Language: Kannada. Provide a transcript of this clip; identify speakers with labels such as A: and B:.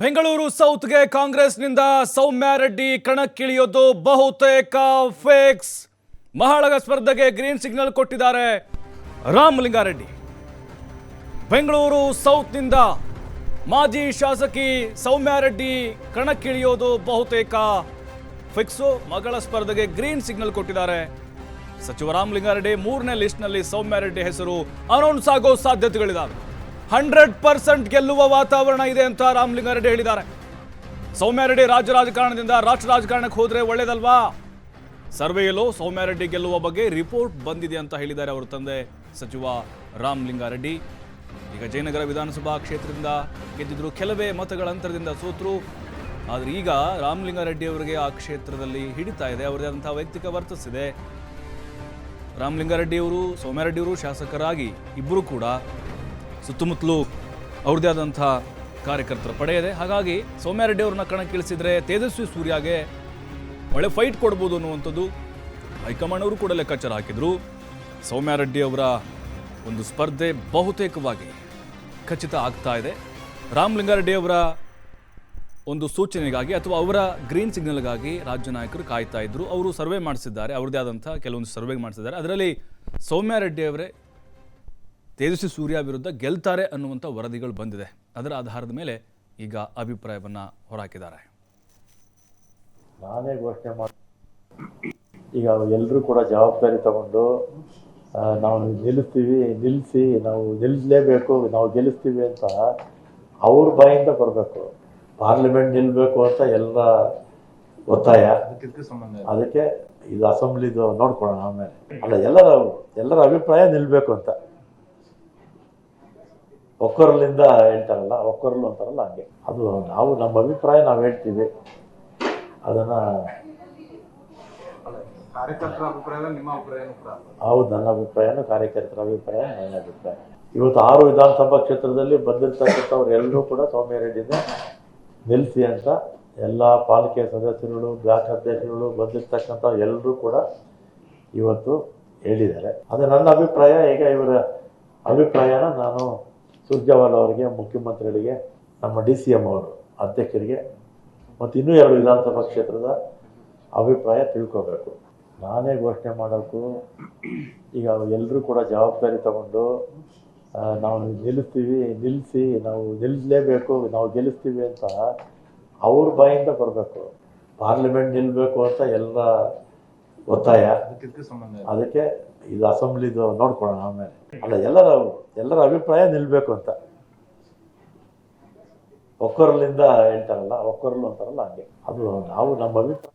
A: ಬೆಂಗಳೂರು ಸೌತ್ಗೆ ಕಾಂಗ್ರೆಸ್ನಿಂದ ಸೌಮ್ಯ ರೆಡ್ಡಿ ಕಣಕ್ಕಿಳಿಯೋದು ಬಹುತೇಕ ಫೇಕ್ಸ್. ಮಹಾಳಗ ಸ್ಪರ್ಧೆಗೆ ಗ್ರೀನ್ ಸಿಗ್ನಲ್ ಕೊಟ್ಟಿದ್ದಾರೆ ರಾಮಲಿಂಗಾರೆಡ್ಡಿ ಬೆಂಗಳೂರು ಸೌತ್ನಿಂದ ಮಾಜಿ ಶಾಸಕಿ ಸೌಮ್ಯ ರೆಡ್ಡಿ ಕಣಕ್ಕಿಳಿಯೋದು ಬಹುತೇಕ ಫಿಕ್ಸು. ಮಗಳ ಸ್ಪರ್ಧೆಗೆ ಗ್ರೀನ್ ಸಿಗ್ನಲ್ ಕೊಟ್ಟಿದ್ದಾರೆ. ಸಚಿವ ರಾಮಲಿಂಗಾರೆಡ್ಡಿ ಮೂರನೇ ಲಿಸ್ಟ್ನಲ್ಲಿ ಸೌಮ್ಯ ರೆಡ್ಡಿ ಹೆಸರು ಅನೌನ್ಸ್ ಆಗೋ ಸಾಧ್ಯತೆಗಳಿದ್ದಾವೆ ಹಂಡ್ರೆಡ್ ಪರ್ಸೆಂಟ್ ಗೆಲ್ಲುವ ವಾತಾವರಣ ಇದೆ ಅಂತ ರಾಮಲಿಂಗಾರೆಡ್ಡಿ ಹೇಳಿದ್ದಾರೆ. ಸೌಮ್ಯ ರೆಡ್ಡಿ ರಾಜ್ಯ ರಾಜಕಾರಣದಿಂದ ರಾಷ್ಟ್ರ ರಾಜಕಾರಣಕ್ಕೆ ಹೋದ್ರೆ ಒಳ್ಳೇದಲ್ವಾ? ಸರ್ವೆಯಲ್ಲೂ ಸೌಮ್ಯ ರೆಡ್ಡಿ ಗೆಲ್ಲುವ ಬಗ್ಗೆ ರಿಪೋರ್ಟ್ ಬಂದಿದೆ ಅಂತ ಹೇಳಿದ್ದಾರೆ ಅವರ ತಂದೆ ಸಚಿವ ರಾಮಲಿಂಗಾರೆಡ್ಡಿ ಈಗ ಜಯನಗರ ವಿಧಾನಸಭಾ ಕ್ಷೇತ್ರದಿಂದ ಗೆದ್ದಿದ್ರು ಕೆಲವೇ ಮತಗಳ ಅಂತರದಿಂದ ಸೋತರು. ಆದರೆ ಈಗ ರಾಮಲಿಂಗಾರೆಡ್ಡಿ ಅವರಿಗೆ ಆ ಕ್ಷೇತ್ರದಲ್ಲಿ ಹಿಡಿತಾ ಇದೆ ಅವರದೇ ಆದಂತಹ ವೈಯಕ್ತಿಕ ವರ್ತಿಸಿದೆ. ರಾಮಲಿಂಗಾರೆಡ್ಡಿ ಅವರು, ಸೌಮ್ಯಾರೆಡ್ಡಿ ಅವರು ಶಾಸಕರಾಗಿ ಇಬ್ಬರು ಕೂಡ ಸುತ್ತಮುತ್ತಲೂ ಅವ್ರದ್ದೇ ಆದಂಥ ಕಾರ್ಯಕರ್ತರ. ಪಡೆ ಇದೆ. ಹಾಗಾಗಿ ಸೌಮ್ಯಾರೆಡ್ಡಿ ಅವ್ರನ್ನ ಕಣಕ್ಕಿಳಿಸಿದರೆ ತೇಜಸ್ವಿ ಸೂರ್ಯಗೆ ಒಳ್ಳೆ ಫೈಟ್ ಕೊಡ್ಬೋದು ಅನ್ನುವಂಥದ್ದು ಹೈಕಮಾಂಡ್ ಅವರು ಕೂಡ ಲೆಕ್ಕಾಚಾರ ಹಾಕಿದ್ರು. ಸೌಮ್ಯಾರೆಡ್ಡಿ ಅವರ ಒಂದು ಸ್ಪರ್ಧೆ ಬಹುತೇಕವಾಗಿ ಖಚಿತ ಆಗ್ತಾ ಇದೆ. ರಾಮಲಿಂಗಾರೆಡ್ಡಿ ಅವರ ಒಂದು ಸೂಚನೆಗಾಗಿ ಅಥವಾ ಅವರ ಗ್ರೀನ್ ಸಿಗ್ನಲ್ಗಾಗಿ ರಾಜ್ಯ ನಾಯಕರು ಕಾಯ್ತಾ ಇದ್ದರು ಅವರು ಸರ್ವೆ ಮಾಡಿಸಿದ್ದಾರೆ. ಅವ್ರದ್ದೇ ಆದಂಥ ಕೆಲವೊಂದು ಸರ್ವೆ ಮಾಡಿಸಿದ್ದಾರೆ. ಅದರಲ್ಲಿ ಸೌಮ್ಯಾರೆಡ್ಡಿ ಅವರೇ ತೇಜಸ್ವಿ ಸೂರ್ಯ ವಿರುದ್ಧ ಗೆಲ್ತಾರೆ ಅನ್ನುವಂಥ ವರದಿಗಳು ಬಂದಿದೆ. ಅದರ ಆಧಾರದ ಮೇಲೆ ಈಗ ಅಭಿಪ್ರಾಯವನ್ನು ಹೊರಹಾಕಿದ್ದಾರೆ.
B: ನಾನೇ ಘೋಷಣೆ ಮಾಡಿ ಈಗ ಎಲ್ಲರೂ ಕೂಡ ಜವಾಬ್ದಾರಿ ತಗೊಂಡು ನಾವು ನಿಲ್ಲಿಸ್ತೀವಿ, ನಿಲ್ಲಿಸಿ, ನಾವು ನಿಲ್ಲಿಸಲೇಬೇಕು, ನಾವು ಗೆಲ್ಲಿಸ್ತೀವಿ ಅಂತ ಅವ್ರ ಬಾಯಿಂದ ಬರಬೇಕು. ಪಾರ್ಲಿಮೆಂಟ್ ನಿಲ್ಲಬೇಕು ಅಂತ ಎಲ್ಲ ಒತ್ತಾಯ. ಅದಕ್ಕೆ ಇದು ಅಸೆಂಬ್ಲಿದು ನೋಡ್ಕೊಳ್ಳೋಣ ಆಮೇಲೆ. ಅಲ್ಲ, ಎಲ್ಲರ ಎಲ್ಲರ ಅಭಿಪ್ರಾಯ ನಿಲ್ಲಬೇಕು ಅಂತ. ಒಕ್ಕರಲಿಂದ ಹೇಳ್ತಾರಲ್ಲ ಒಕ್ಕರಲು ಅಂತಾರಲ್ಲ ಹಾಗೆ. ಅದು ನಾವು ನಮ್ಮ ಅಭಿಪ್ರಾಯ ನಾವು ಹೇಳ್ತೀವಿ. ಅದನ್ನ
C: ಕಾರ್ಯಕರ್ತರ ಅಭಿಪ್ರಾಯ ನಿಮ್ಮ ಅಭಿಪ್ರಾಯ ಕೂಡ?
B: ಹೌದು ನನ್ನ ಅಭಿಪ್ರಾಯ ಕಾರ್ಯಕರ್ತರ ಅಭಿಪ್ರಾಯ ನನ್ನ ಅಭಿಪ್ರಾಯ. ಇವತ್ತು ಆರು ವಿಧಾನಸಭಾ ಕ್ಷೇತ್ರದಲ್ಲಿ ಬಂದಿರ್ತಕ್ಕಂಥವ್ರು ಎಲ್ಲರೂ ಕೂಡ ಸೌಮ್ಯ ರೆಡ್ಡಿನ ನಿಲ್ಲಿಸಿ ಅಂತ ಎಲ್ಲ ಪಾಲಿಕೆ ಸದಸ್ಯರುಗಳು ಬ್ಲಾಕ್ ಅಧ್ಯಕ್ಷರುಗಳು ಬಂದಿರ್ತಕ್ಕಂಥ ಎಲ್ಲರೂ ಕೂಡ ಇವತ್ತು ಹೇಳಿದ್ದಾರೆ. ಅದು ನನ್ನ ಅಭಿಪ್ರಾಯ ಈಗ ಇವರ ಅಭಿಪ್ರಾಯನ ನಾನು ಸುರ್ಜೇವಾಲ ಅವರಿಗೆ, ಮುಖ್ಯಮಂತ್ರಿಗಳಿಗೆ, ನಮ್ಮ ಡಿ ಸಿ ಎಂ ಅವರು, ಅಧ್ಯಕ್ಷರಿಗೆ, ಮತ್ತು ಇನ್ನೂ ಎರಡು ವಿಧಾನಸಭಾ ಕ್ಷೇತ್ರದ ಅಭಿಪ್ರಾಯ ತಿಳ್ಕೋಬೇಕು. ನಾನೇ ಘೋಷಣೆ ಮಾಡೋಕ್ಕೂ ಈಗ ಎಲ್ಲರೂ ಕೂಡ ಜವಾಬ್ದಾರಿ ತಗೊಂಡು ನಾವು ನಿಲ್ಲಿಸ್ತೀವಿ, ನಿಲ್ಲಿಸಿ, ನಾವು ನಿಲ್ಲಿಸಲೇಬೇಕು ನಾವು ಗೆಲ್ಲಿಸ್ತೀವಿ ಅಂತ ಅವ್ರ ಬಾಯಿಂದ ಬರಬೇಕು. ಪಾರ್ಲಿಮೆಂಟ್ ನಿಲ್ಲಬೇಕು ಅಂತ ಎಲ್ಲ ಒತ್ತಾಯ. ಅದಕ್ಕೆ ಇದು ಅಸೆಂಬ್ಲಿದು ನೋಡ್ಕೊಳ್ಳೋಣ ಆಮೇಲೆ. ಅಲ್ಲ ಎಲ್ಲರ ಎಲ್ಲರ ಅಭಿಪ್ರಾಯ ನಿಲ್ಲಬೇಕು ಅಂತ. ಒಕ್ಕರಲಿಂದ ಹೇಳ್ತಾರಲ್ಲ ಒಕ್ಕರಲು ಅಂತಾರಲ್ಲ ಹಂಗೆ. ಅದು ನಾವು ನಮ್ಮ ಅಭಿಪ್ರಾಯ.